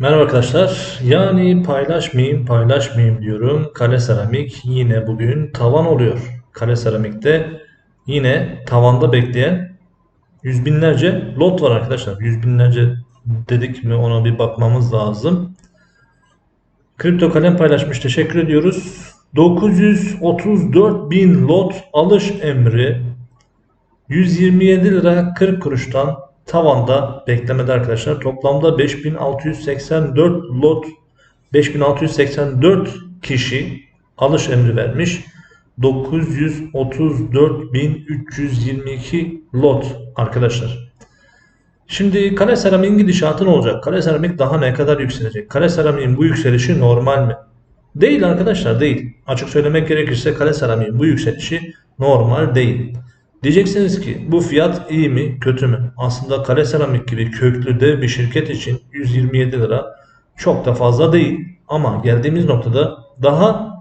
Merhaba arkadaşlar. Yani paylaşmayayım paylaşmayayım diyorum. Kale Seramik yine bugün tavan oluyor. Kale Seramik'te yine tavanda bekleyen yüz binlerce lot var arkadaşlar. Yüz binlerce dedik mi ona bir bakmamız lazım. Kripto kalem paylaşmış. Teşekkür ediyoruz. 934 bin lot alış emri 127 lira 40 kuruştan tavanda beklemede arkadaşlar. Toplamda 5684 lot 5684 kişi alış emri vermiş. 934.322 lot arkadaşlar. Şimdi kale seramiğin gidişatı ne olacak? Kale seramik daha ne kadar yükselecek? Kale seramiğin bu yükselişi normal mi? Değil arkadaşlar değil. Açık söylemek gerekirse kale seramiğin bu yükselişi normal değil. Diyeceksiniz ki bu fiyat iyi mi kötü mü? Aslında kale seramik gibi köklü dev bir şirket için 127 lira çok da fazla değil. Ama geldiğimiz noktada daha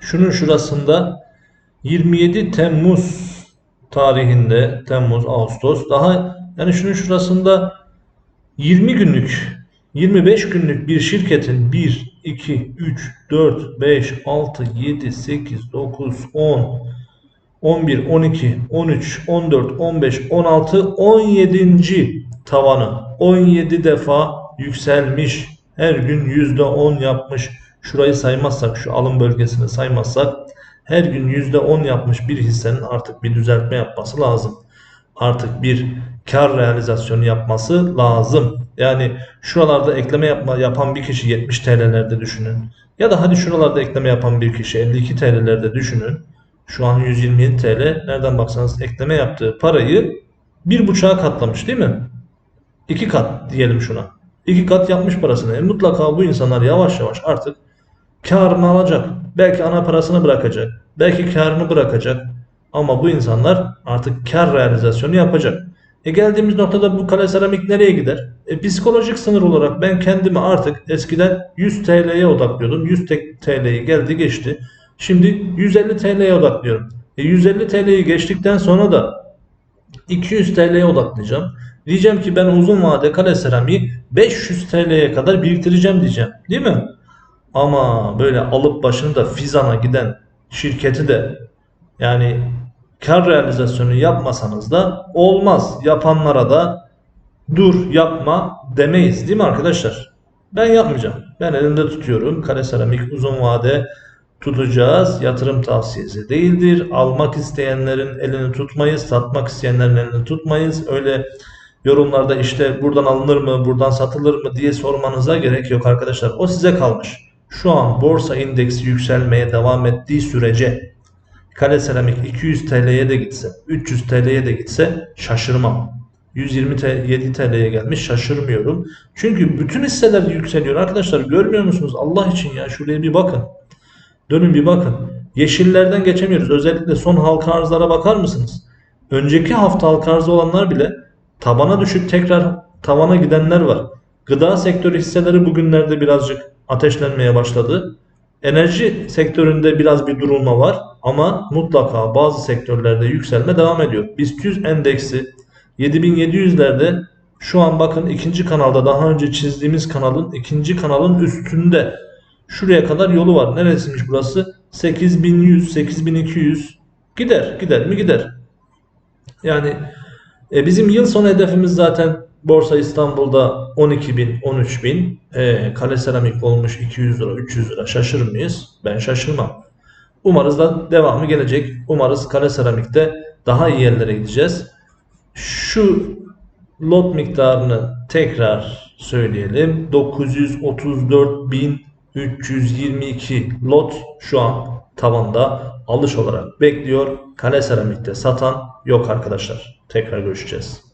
şunun şurasında 27 Temmuz tarihinde Temmuz Ağustos daha yani şunun şurasında 20 günlük 25 günlük bir şirketin 1 2 3 4 5 6 7 8 9 10 11, 12, 13, 14, 15, 16, 17. tavanı 17 defa yükselmiş. Her gün %10 yapmış. Şurayı saymazsak, şu alım bölgesini saymazsak her gün %10 yapmış bir hissenin artık bir düzeltme yapması lazım. Artık bir kar realizasyonu yapması lazım. Yani şuralarda ekleme yapma, yapan bir kişi 70 TL'lerde düşünün. Ya da hadi şuralarda ekleme yapan bir kişi 52 TL'lerde düşünün. Şu an 127 TL. Nereden baksanız ekleme yaptığı parayı bir buçuğa katlamış değil mi? İki kat diyelim şuna. İki kat yapmış parasını. E mutlaka bu insanlar yavaş yavaş artık karını alacak. Belki ana parasını bırakacak. Belki karını bırakacak. Ama bu insanlar artık kar realizasyonu yapacak. E geldiğimiz noktada bu kale seramik nereye gider? E psikolojik sınır olarak ben kendimi artık eskiden 100 TL'ye odaklıyordum. 100 TL'yi geldi geçti. Şimdi 150 TL'ye odaklıyorum. E 150 TL'yi geçtikten sonra da 200 TL'ye odaklayacağım. Diyeceğim ki ben uzun vade kale seramiği 500 TL'ye kadar biriktireceğim diyeceğim. Değil mi? Ama böyle alıp başını da Fizan'a giden şirketi de yani kar realizasyonu yapmasanız da olmaz. Yapanlara da dur yapma demeyiz değil mi arkadaşlar? Ben yapmayacağım. Ben elimde tutuyorum. Kale seramik uzun vade tutacağız. Yatırım tavsiyesi değildir. Almak isteyenlerin elini tutmayız. Satmak isteyenlerin elini tutmayız. Öyle yorumlarda işte buradan alınır mı, buradan satılır mı diye sormanıza gerek yok arkadaşlar. O size kalmış. Şu an borsa indeksi yükselmeye devam ettiği sürece kale seramik 200 TL'ye de gitse, 300 TL'ye de gitse şaşırmam. 127 TL'ye gelmiş şaşırmıyorum. Çünkü bütün hisseler yükseliyor arkadaşlar. Görmüyor musunuz? Allah için ya şuraya bir bakın. Dönün bir bakın. Yeşillerden geçemiyoruz. Özellikle son halka arzlara bakar mısınız? Önceki hafta halka arzı olanlar bile tabana düşüp tekrar tavana gidenler var. Gıda sektörü hisseleri bugünlerde birazcık ateşlenmeye başladı. Enerji sektöründe biraz bir durulma var ama mutlaka bazı sektörlerde yükselme devam ediyor. BIST 100 endeksi 7700'lerde şu an bakın ikinci kanalda daha önce çizdiğimiz kanalın ikinci kanalın üstünde Şuraya kadar yolu var. Neresiymiş burası? 8100, 8200. Gider, gider mi gider. Yani e, bizim yıl sonu hedefimiz zaten Borsa İstanbul'da 12.000, 13.000. E, kale seramik olmuş 200 lira, 300 lira. Şaşırır mıyız? Ben şaşırmam. Umarız da devamı gelecek. Umarız kale seramikte daha iyi yerlere gideceğiz. Şu lot miktarını tekrar söyleyelim. 934 bin 322 lot şu an tavanda alış olarak bekliyor. Kale seramikte satan yok arkadaşlar. Tekrar görüşeceğiz.